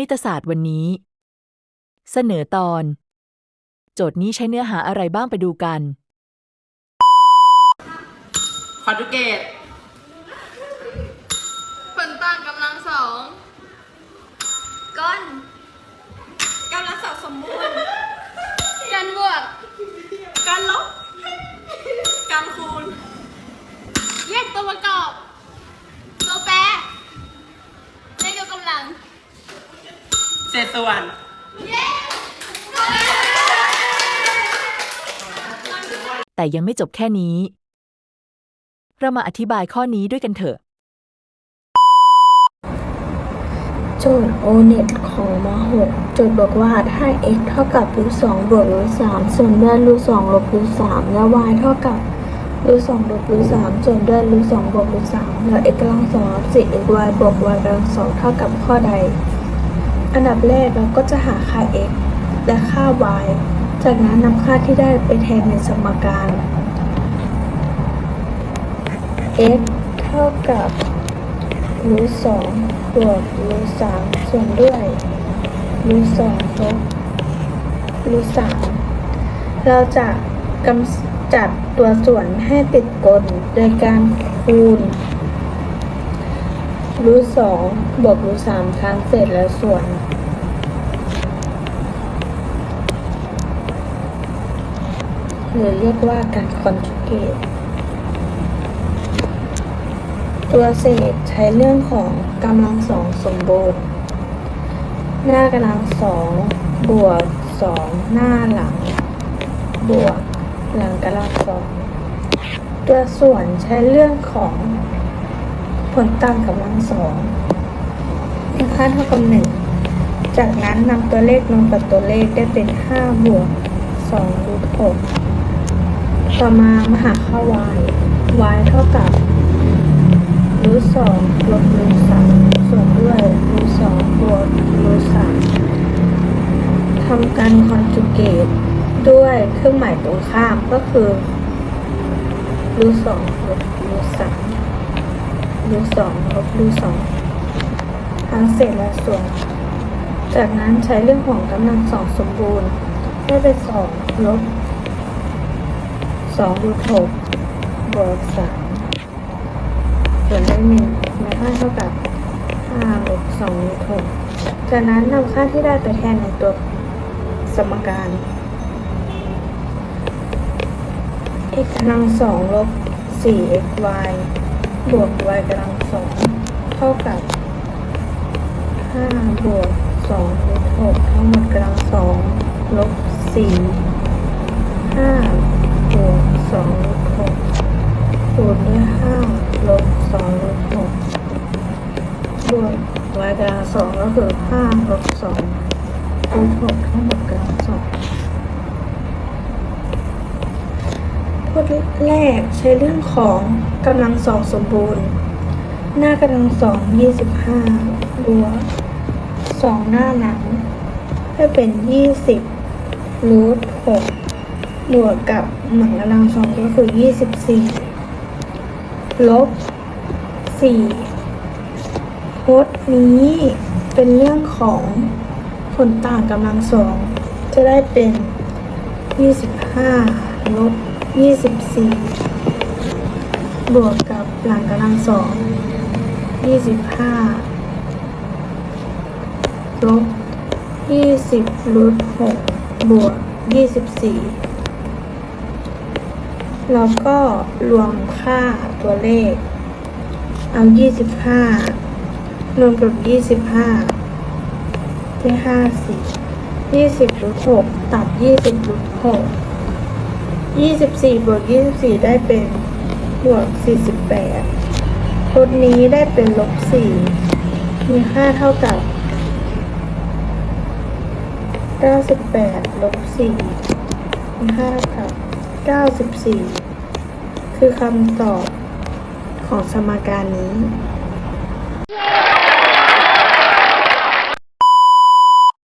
ณิตศาสตร์วันนี้ เสนอตอน โจทย์นี้ใช้เนื้อหาอะไรบ้างไปดูกัน คอนจูเกตผลต่างกำลังสองก้อนกำลังสองสมบูรณ์กันบวกการลบ การคูณ แยกตัวประกอบ ตัวแปรเลขยกกำลัง เศษ ส่วนเย้แต่ยังไม่จบแค่นี้ เรามาอธิบายข้อนี้ด้วยกันเถอะ โจทย์ o n e t ของม .6 โจทย์บอกว่าถ้า x เท่ากับรูท2บวกรูท3ส่วนด้วยรูท2ลบรูท3และ y เท่ากับรูท2ลบรูท3ส่วนด้วยรูท2บวกรูท3แล้ว x กำลัง2ลบ4 y บวก y กำลัง2เท่ากับข้อใด อันดับแรกเราก็จะหาค่า x และค่า y จากนั้นนำค่าที่ได้ไปแทนในสมการ x เท่ากับรูทสองบวกรูทสามส่วนด้วยรูทสองลบรูทสามเราจะกำจัดตัวส่วนให้ติดกลโดยการคูณ รูทสองบวกรูทสามครั้งเศษและส่วน หรือเรียกว่าการคอนจูเกตตัวเศษใช้เรื่องของกำลังสองสมบูรณ์ หน้ากำลังสองบวกสองหน้าหลัง บวกหลังกำลังสองตัวส่วนใช้เรื่องของ ผลต่างกำลังสองค่าเท่ากับหนึ่งจากนั้นนำตัวเลขลงกับตัวเลขได้เป็นห้าบวกสองรูทหกต่อมามาหาค่า y y เท่ากับรูทสองลบรูทสามส่วนด้วยรูทสองบวกรูทสามทำการคอนจูเกตด้วยเครื่องหมายตรงข้ามก็คือรูทสองลบรูทสาม รูทสองลบรูทสองทั้งเศษและส่วน จากนั้นใช้เรื่องของกำลังสองสมบูรณ์ ได้เป็นสองลบสองรูทหกบวกสามส่วนได้หนึ่งและค่าเท่ากับห้าลบสองลบหกจากนั้นนำค่าที่ได้ไปแทนในตัวสมการ x กำลังสองลบสี่ x y บวก y กำลังสองเท่ากับห้าบวกสองลบหกทั้งหมดกำลังสองลบสี่ห้าบวกสองลบหกคูณด้วยห้าลบสองลบหกบวก y กำลังสองก็คือห้าลบสองลบหกทั้งหมดกำลังสอง พจน์แรกใช้เรื่องของกำลังสองสมบูรณ์ หน้ากำลังสองยี่สิบห้าบวกสองหน้าหลังให้เป็นยี่สิบรูทหกบวกกับหลังกำลังสองก็คือยี่สิบสี่ลบสี่พจน์นี้เป็นเรื่องของผลต่างกำลังสองจะได้เป็นยี่สิบห้าลบ ยี่สิบสี่บวกกับหลังกำลังสองยี่สิบห้าลบยี่สิบรูทหกบวกยี่สิบสี่แล้วก็รวมค่าตัวเลข เอา 25 รวมกับ 25 ได้ 50 20ลบ6ตัด 20ลบ6 24บวก24ได้เป็นบวก48ลดนี้ได้เป็นลบ4มีค่าเท่ากับ98ลบ4มีค่าเท่ากับ94คือคำตอบของสมการนี้